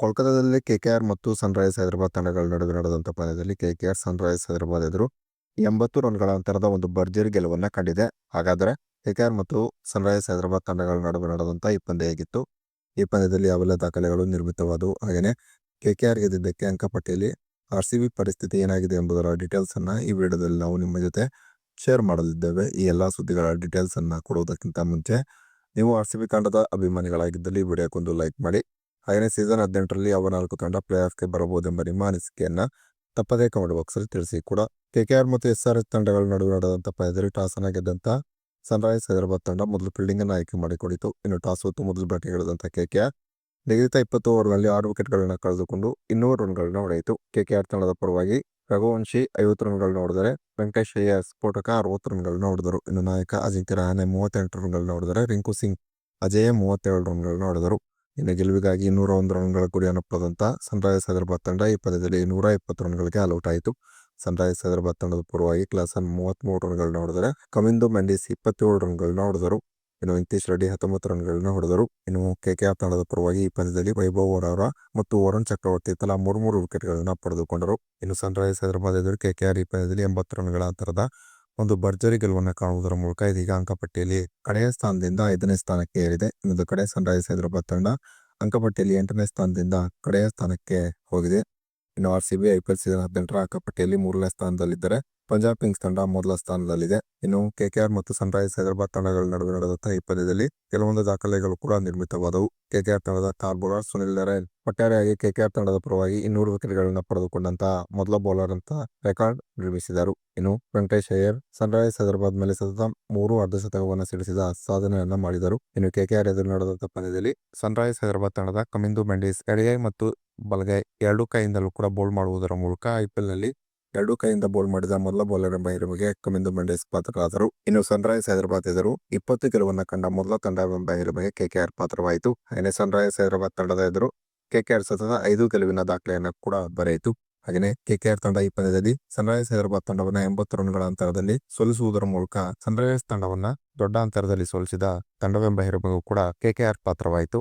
ಕೋಲ್ಕತಾದಲ್ಲಿ R ಮತ್ತು Sunrise Hyderabad ತಂಡಗಳ ನಡುವೆ ನಡೆದಂಥ ಪಂದ್ಯದಲ್ಲಿ K K R Sunrise Hyderabad ಎದುರು ಎಂಬತ್ತು ರನ್ಗಳ ಅಂತರದ ಒಂದು ಭರ್ಜರಿ ಗೆಲುವನ್ನು ಕಂಡಿದೆ. ಹಾಗಾದರೆ ಕೆ ಕೆ ಆರ್ ಮತ್ತು ಸನ್ರೈಸ್ ಹೈದರಾಬಾದ್ ತಂಡಗಳ ನಡುವೆ ನಡೆದಂಥ ಈ ಪಂದ್ಯ ಹೇಗಿತ್ತು? ಈ ಪಂದ್ಯದಲ್ಲಿ ಯಾವೆಲ್ಲ ದಾಖಲೆಗಳು ನಿರ್ಮಿತವಾದವು? ಹಾಗೆಯೇ ಕೆ ಕೆ ಆರ್ ಗೆದ್ದಿದ್ದಕ್ಕೆ ಅಂಕಪಟ್ಟಿಯಲ್ಲಿ ಆರ್ ಸಿ ಬಿ ಪರಿಸ್ಥಿತಿ ಏನಾಗಿದೆ ಎಂಬುದರ ಡೀಟೇಲ್ಸನ್ನು ಈ ವಿಡಿಯೋದಲ್ಲಿ ನಾವು ನಿಮ್ಮ ಜೊತೆ ಶೇರ್ ಮಾಡಲಿದ್ದೇವೆ. ಈ ಎಲ್ಲ ಸುದ್ದಿಗಳ ಡೀಟೇಲ್ಸನ್ನು ಕೊಡುವುದಕ್ಕಿಂತ ಮುಂಚೆ ನೀವು ಆರ್ ಸಿ ಬಿ ತಂಡದ ಅಭಿಮಾನಿಗಳಾಗಿದ್ದಲ್ಲಿ ವಿಡಿಯೋಕ್ಕೊಂದು ಲೈಕ್ ಮಾಡಿ. ಹಾಗೆಯೇ ಸೀಸನ್ ಹದಿನೆಂಟರಲ್ಲಿ ಯಾವ ನಾಲ್ಕು ತಂಡ ಪ್ಲೇ ಆಫ್ಗೆ ಬರಬಹುದೆಂಬ ನಿಮ್ಮ ಅನಿಸಿಕೆಯನ್ನು ತಪ್ಪದೇ ಕಮೆಂಟ್ ಬಾಕ್ಸಲ್ಲಿ ತಿಳಿಸಿ ಕೂಡ. ಕೆಕೆಆರ್ ಮತ್ತು ಎಸ್ ಆರ್ ಎಸ್ ತಂಡಗಳ ನಡುವೆ ನಡೆದಂಥ ಟಾಸ್ ಅನ್ನು ಗೆದ್ದಂತ ಸನ್ರೈಸ್ ಹೈದರಾಬಾದ್ ತಂಡ ಮೊದಲು ಫೀಲ್ಡಿಂಗ್ ಅನ್ನು ಆಯ್ಕೆ ಮಾಡಿಕೊಂಡಿತು. ಇನ್ನು ಟಾಸ್ ಹೊತ್ತು ಮೊದಲು ಬ್ಯಾಟಿಂಗ್ ಕೆ ಕೆಆರ್ ನಿಗದಿತ ಇಪ್ಪತ್ತು ಓವರ್ನಲ್ಲಿ ಆರು ವಿಕೆಟ್ಗಳನ್ನು ಕಳೆದುಕೊಂಡು ಇನ್ನೂರು ರನ್ಗಳನ್ನ ಹೊಡೆಯಿತು. ಆರ್ ತಂಡದ ಪರವಾಗಿ ರಘುವಂಶಿ ಐವತ್ತು ರನ್ಗಳನ್ನ ಹೊಡೆದರೆ ವೆಂಕಟೇಶ್ ಅಯ್ಯರ್ ಸ್ಫೋಟಕ ಅರವತ್ತು ರನ್ಗಳನ್ನ ಹೊಡೆದರು. ಇನ್ನು ನಾಯಕ ಅಜಿಂಕ್ಯ ರಹಾನೆ ಮೂವತ್ತೆಂಟು ರನ್ಗಳನ್ನ ಹೊಡೆದರೆ ರಿಂಕು ಸಿಂಗ್, ಅಜಯ್ ಮೂವತ್ತೆರಡು ರನ್ಗಳನ್ನ ಹೊಡೆದರು. ಇನ್ನು ಗೆಲುವಿಗಾಗಿ ನೂರ ಒಂದು ರನ್ಗಳ ಗುರಿಯನ್ನು ಪಡೆದಂತ ಸನ್ರೈಸ್ ಹೈದರಾಬಾದ್ ತಂಡ ಈ ಪಂದ್ಯದಲ್ಲಿ ನೂರ ಇಪ್ಪತ್ತು ರನ್ಗಳಿಗೆ ಆಲ್ಔಟ್ ಆಯಿತು ಸನ್ರೈಸ್ ಹೈದರಾಬಾದ್ ತಂಡದ ಪರವಾಗಿ ಕ್ಲಾಸನ್ ಮೂವತ್ತ್ಮೂರು ರನ್ಗಳನ್ನ ಹೊಡೆದರೆ ಕಮಿಂದು ಮೆಂಡಿಸ್ ಇಪ್ಪತ್ತೇಳು ರನ್ಗಳನ್ನ ಹೊಡೆದರು ಇನ್ನು ವೆಂಕಟೇಶ್ ರೆಡ್ಡಿ ಹತ್ತೊಂಬತ್ತು ರನ್ಗಳನ್ನ ಹೊಡೆದರು ಇನ್ನು ಕೆ ಕೆಕೆಆರ್ ತಂಡದ ಪರವಾಗಿ ಈ ಪಂದ್ಯದಲ್ಲಿ ವೈಭವ್ ಅವರ ಮತ್ತು ವರುಣ್ ಚಕ್ರವರ್ತಿ ತಲಾ ಮೂರು ಮೂರು ವಿಕೆಟ್ಗಳನ್ನು ಪಡೆದುಕೊಂಡರು. ಇನ್ನು ಸನ್ರೈಸ್ ಹೈದರಾಬಾದ್ ಎದುರು ಆರ್ ಈ ಪಂದ್ಯದಲ್ಲಿ ಎಂಬತ್ತು ರನ್ಗಳ ಅಂತರದ ಒಂದು ಭರ್ಜರಿ ಗೆಲುವನ್ನು ಕಾಣುವುದರ ಮೂಲಕ ಇದೀಗ ಅಂಕಪಟ್ಟಿಯಲ್ಲಿ ಕಡೆಯ ಸ್ಥಾನದಿಂದ ಐದನೇ ಸ್ಥಾನಕ್ಕೆ ಏರಿದೆ. ಇನ್ನೊಂದು ಕಡೆ ಸನ್ರೈಸ್ ಹೈದರಾಬಾದ್ ತಂಡ ಅಂಕಪಟ್ಟಿಯಲ್ಲಿ ಎಂಟನೇ ಸ್ಥಾನದಿಂದ ಕಡೆಯ ಸ್ಥಾನಕ್ಕೆ ಹೋಗಿದೆ. ಇನ್ನು R C B I P L season ಹದಿನೆಂಟರ ಅಂಕಪಟ್ಟಿಯಲ್ಲಿ ಮೂರನೇ ಸ್ಥಾನದಲ್ಲಿದ್ದರೆ. ಪಂಜಾಬ್ ಕಿಂಗ್ಸ್ ತಂಡ ಮೊದಲ ಸ್ಥಾನದಲ್ಲಿದೆ. ಇನ್ನು ಕೆಕೆಆರ್ ಮತ್ತು ಸನ್ರೈಸ್ ಹೈದರಾಬಾದ್ ತಂಡಗಳ ನಡುವೆ ನಡೆದಂತಹ ಈ ಪಂದ್ಯದಲ್ಲಿ ಕೆಲವೊಂದು ದಾಖಲೆಗಳು ಕೂಡ ನಿರ್ಮಿತವಾದವು. ಕೆಕೆಆರ್ ತಂಡದ ಬೌಲರ್ ಸುನಿಲ್ ನರೇನ್, ಒಟ್ಟಾರೆಯಾಗಿ ಕೆಕೆಆರ್ ತಂಡದ ಪರವಾಗಿ ಇನ್ನೂರು ವಿಕೆಟ್ಗಳನ್ನು ಪಡೆದುಕೊಂಡಂತಹ ಮೊದಲ ಬೌಲರ್ ಅಂತ ರೆಕಾರ್ಡ್ ನಿರ್ಮಿಸಿದರು. ಇನ್ನು ವೆಂಕಟೇಶ್ ಅಯ್ಯರ್ ಸನ್ರೈಸ್ ಹೈದರಾಬಾದ್ ಮೇಲೆ ಸತತ ಮೂರು ಅರ್ಧಶತಕವನ್ನು ಸಿಡಿಸಿದ ಸಾಧನೆಯನ್ನ ಮಾಡಿದರು. ಇನ್ನು ಕೆಕೆಆರ್ ಎದುರು ನಡೆದಂತಹ ಪಂದ್ಯದಲ್ಲಿ ಸನ್ರೈಸ್ ಹೈದರಾಬಾದ್ ತಂಡದ ಕಮಿಂದು ಮೆಂಡಿಸ್ ಎಡಗೈ ಮತ್ತು ಬಲಗೈ ಎರಡು ಕೈಯಿಂದಲೂ ಕೂಡ ಬೌಲ್ ಮಾಡುವುದರ ಮೂಲಕ ಐಪಿಎಲ್ನಲ್ಲಿ ಎರಡು ಕೈಯಿಂದ ಬೌಲ್ ಮಾಡಿದ ಮೊದಲ ಬೌಲರ್ ಎಂಬ ಹಿರಿಮೆಗೆ ಕಮಿಂದು ಮಂಡೇಸ್ ಪಾತ್ರರಾದರು. ಇನ್ನು ಸನ್ರೈಸ್ ಹೈದರಾಬಾದ್ ಎದುರು ಇಪ್ಪತ್ತು ಗೆಲುವನ್ನು ಕಂಡ ಮೊದಲ ತಂಡ ಎಂಬ ಹಿರಿಮೆಗೆ ಕೆಕೆಆರ್ ಪಾತ್ರವಾಯಿತು. ಹಾಗೆಯೇ ಸನ್ರೈಸ್ ಹೈದರಾಬಾದ್ ತಂಡದ ಎದುರು ಕೆಕೆಆರ್ ಸತತ ಐದು ಗೆಲುವಿನ ದಾಖಲೆಯನ್ನು ಕೂಡ ಬರೆಯಿತು. ಹಾಗೆಯೇ ಕೆಕೆಆರ್ ತಂಡ ಈ ಪಂದ್ಯದಲ್ಲಿ ಸನ್ರೈಸ್ ಹೈದರಾಬಾದ್ ತಂಡವನ್ನ ಎಂಬತ್ತು ರನ್ಗಳ ಅಂತರದಲ್ಲಿ ಸೋಲಿಸುವುದರ ಮೂಲಕ ಸನ್ರೈಸ್ ತಂಡವನ್ನ ದೊಡ್ಡ ಅಂತರದಲ್ಲಿ ಸೋಲಿಸಿದ ತಂಡವೆಂಬ ಹಿರಿಮೆಗೂ ಕೂಡ ಕೆಕೆಆರ್ ಪಾತ್ರವಾಯಿತು.